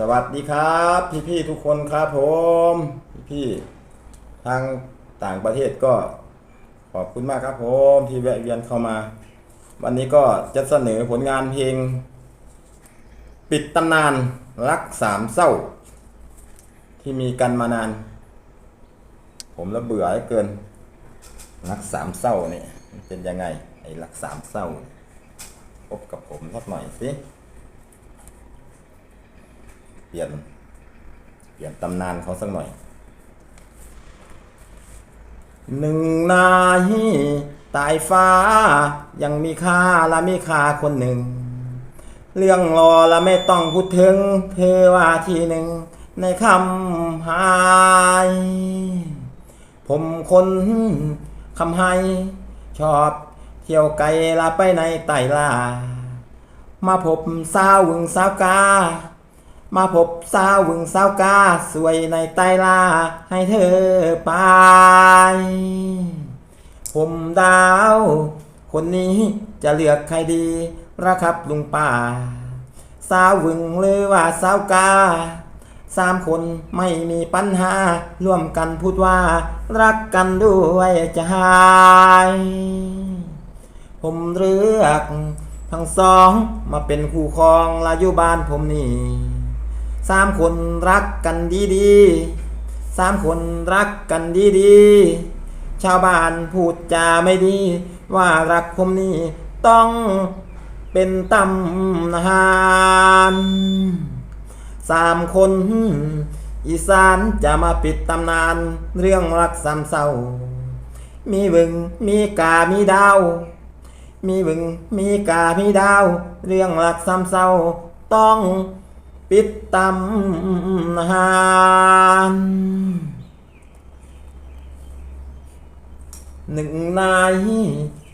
สวัสดีครับพี่ๆทุกคนครับผมพี่ๆทางต่างประเทศก็ขอบคุณมากครับผมที่แวะเวียนเข้ามา วันนี้ก็จะเสนอผลงานเพลง ปิดตำนานรักสามเศร้า ที่มีกันมานาน ผมละเบื่อเหลือเกิน รักสามเศร้านี่เป็นยังไงไอ้รักสามเศร้าพบกับผมสักหน่อยสิ เปลี่ยน เปลี่ยนตำนานเขาสักหน่อย หนึ่งนายตายฟ้า ยังมีค่าและมีค่าคนหนึ่ง เรื่องรอและไม่ต้องพูดถึง เธอว่าทีหนึ่ง ในคำหาย ผมคนคำให้ชอบเที่ยวไกลละไปในไตลา มาพบสาววึงสาวกา มาพบสาววึงสาวกา สวยในไตลา ให้เธอไป ผมดาว คนนี้จะเลือกใครดีระครับลุงป่า สาววึงหรือว่าสาวกาสามคนไม่มีปัญหา ร่วมกันพูดว่า รักกันด้วยใจ ผมเลือก ทั้งสองมาเป็นคู่ครองลายู่บ้านผมนี่ สามคนรักกันดีๆสามคนรักกันดีๆชาวบ้านพูดจาไม่ดี ว่ารักผมนี่ต้องเป็นตำนานสามคน อีสานจะมาปิดตำนาน เรื่องรักสามเศร้า มีบึงมีกา มีดาว มีบึงมีกา มีดาว เรื่องรักซ้ำเศร้าต้อง ปิดตำนานหนึ่งนาย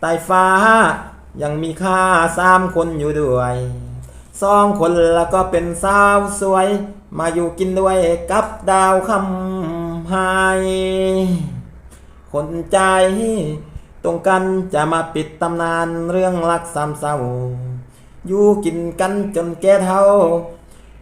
ใต้ฟ้า ยังมีค่าสามคนอยู่ด้วยสองคนแล้วก็เป็นสาวสวย มาอยู่กินด้วยกับดาวคำไฮคนใจตรงกันจะมาปิดตำนานเรื่องรักสามเศร้าอยู่กินกันจนแก่เท่า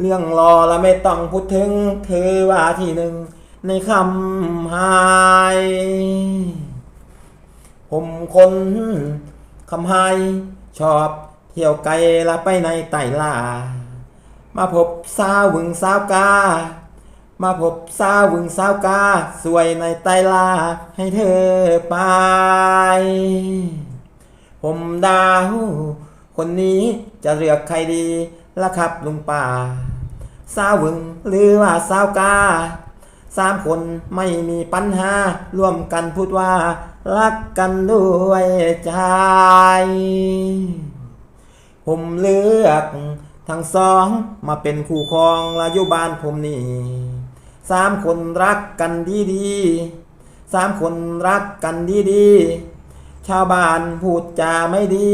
เรื่องรอและไม่ต้องพูดถึงเธอว่าที่หนึ่งในคำหาย ผมคนคำไฮชอบเที่ยวไกลละไปในไต่ลา มาพบสาววึงสาวกา มาพบสาววึงสาวกา สวยในไต่ลาให้เธอไป ผมดาว คนนี้จะเลือกใครดี ละครับลุงป่า สาวึงหรือว่าสาวกาสามคนไม่มีปัญหาร่วมกันพูดว่า รักกันด้วยใจ ผมเลือกทั้งสองมาเป็นคู่ครองและอยู่บ้านผมนี่สามคนรักกันดีดีๆสามคนรักกันดีดีๆชาวบ้านพูดจาไม่ดี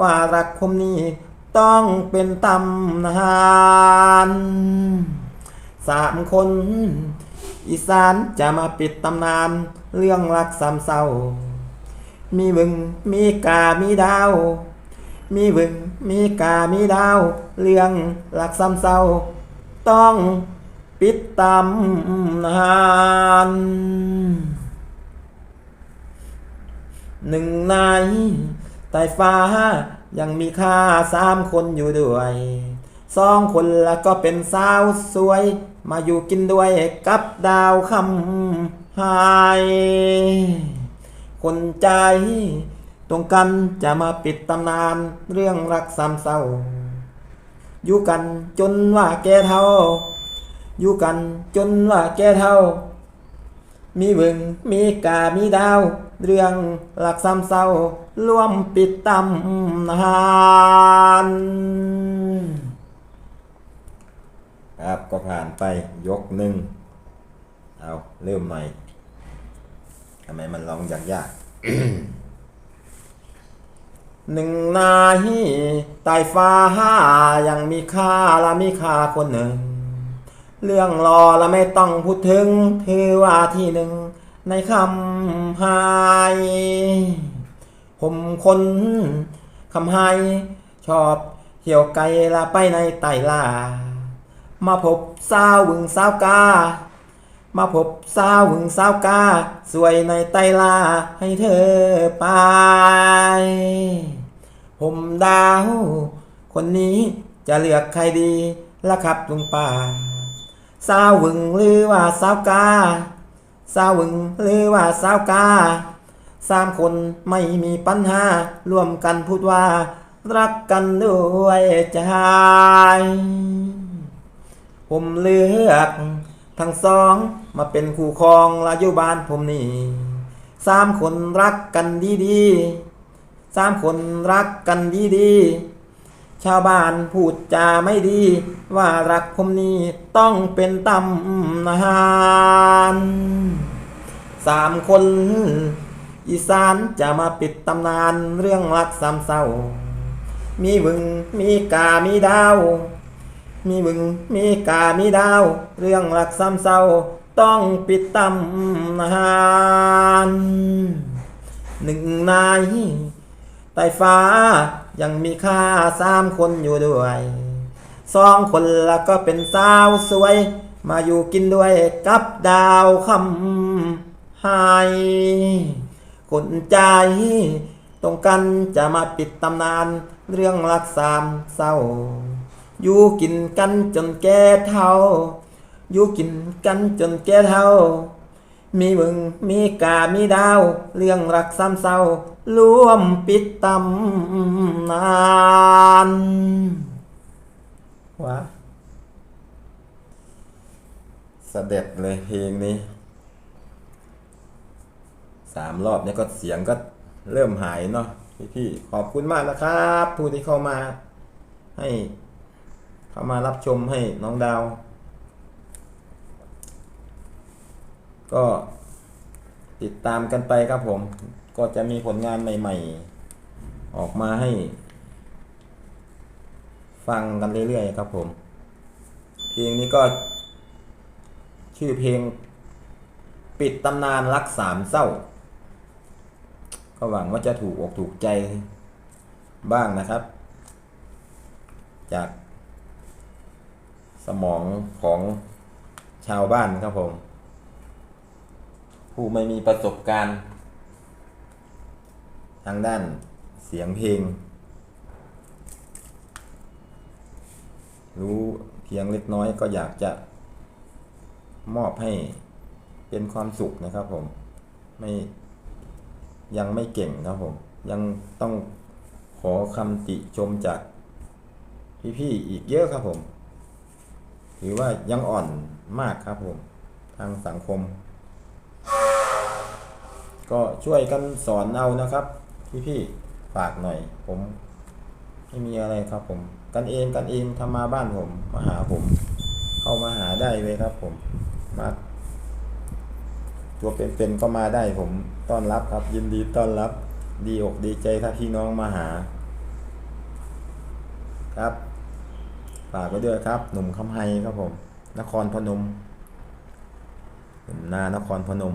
ว่ารักผมนี่ ต้องเป็นตำนานสามคน อีสานจะมาปิดตำนาน เรื่องรักสามเศร้า มีบึงมีกา มีดาว มีบึงมีกา มีดาว เรื่องรักสามเศร้า ต้องปิดตำนานหนึ่งนายใต้ฟ้า ยังมีค่าสามคนอยู่ด้วยสองคนแล้วก็เป็นสาวสวย มาอยู่กินด้วยกับดาวคำหาย คนใจตรงกันจะมาปิดตำนานเรื่องรักสามเศร้า อยู่กันจนว่าแกเท่า อยู่กันจนว่าแกเท่า มีบึงมีกา มีดาว เรื่องรักสามเศร้าร่วมปิดตำนานครับก็ผ่านไปยกหนึ่งเอาเริ่มใหม่ทำไมมันลองยากยากหนึ่งนายใต้ฟ้ายังมีค่าและมีค่าคนหนึ่ง เรื่องรอและไม่ต้องพูดถึงถือว่าที่หนึ่งในคำหาย ผมคนคำไฮชอบเที่ยวไกลละไปในไต่ลา มาพบสาวหึงสาวกา มาพบสาวหึงสาวกา สวยในไต่ลาให้เธอไป ผมดาว คนนี้จะเลือกใครดีละครับลุงป่า สาวึงหรือว่าสาวกา สาวึงหรือว่าสาวกาสามคนไม่มีปัญหาร่วมกันพูดว่า รักกันด้วยใจผมเลือกทั้งสองมาเป็นคู่ครองและอยู่บ้านผมนี่สามคนรักกันดีๆสามคนรักกันดีๆ ชาวบ้านพูดจาไม่ดี ว่ารักผมนี่ต้องเป็นตำนานสามคน อีสานจะมาปิดตำนานเรื่องรักสามเศร้า มีบึงมีกา มีดาว มีบึงมีกา มีดาว เรื่องรักสามเศร้า ต้องปิดตำนานหนึ่งนายใต้ฟ้า ยังมีค่าสามคนอยู่ด้วยสองคนละก็เป็นสาวสวย มาอยู่กินด้วยกับดาวคำไฮคนใจตรงกันจะมาปิดตำนาน เรื่องรักสามเศร้า อยู่กินกันจนแก่เท่า อยู่กินกันจนแก่เท่า มีมึงมีกา มีดาว เรื่องรักสามเศร้าร่วมปิดตำนานวะเสด็จเลยเพลงนี้สามรอบเนี่ยก็เสียงก็เริ่มหายเนาะพี่ๆขอบคุณมากนะครับ ผู้ที่เข้ามา ให้เข้ามารับชมให้น้องดาว ก็ติดตามกันไปครับผม ก็จะมีผลงานใหม่ ๆ ออกมาให้ ฟังกันเรื่อยๆครับผม เพลงนี้ก็ ชื่อเพลง ปิดตำนานรักสามเศร้า ก็หวังว่าจะถูกอกถูกใจบ้างนะครับ จากสมองของชาวบ้านครับผม ผู้ไม่มีประสบการณ์ ทางด้านเสียงเพลง รู้เพียงเล็กน้อยก็อยากจะมอบให้เป็นความสุขนะครับผมไม่ยังไม่เก่งครับผม ยังต้องขอคำติชมจากพี่ๆอีกเยอะครับผม ถือว่ายังอ่อนมากครับผม ทางสังคม ก็ช่วยกันสอนเอานะครับ พี่ๆฝากหน่อย ผมไม่มีอะไรครับผม กันเองกันเองทำมาบ้านผมมาหาผม เข้ามาหาได้เลยครับผมมาตัวเป็นๆก็มาได้ผมต้อนรับครับ ยินดีต้อนรับ ดีอกดีใจถ้าพี่น้องมาหา ครับฝากไว้ด้วยครับ หนุ่มคำไฮครับผม นครพนมหนุ่มนานครพนม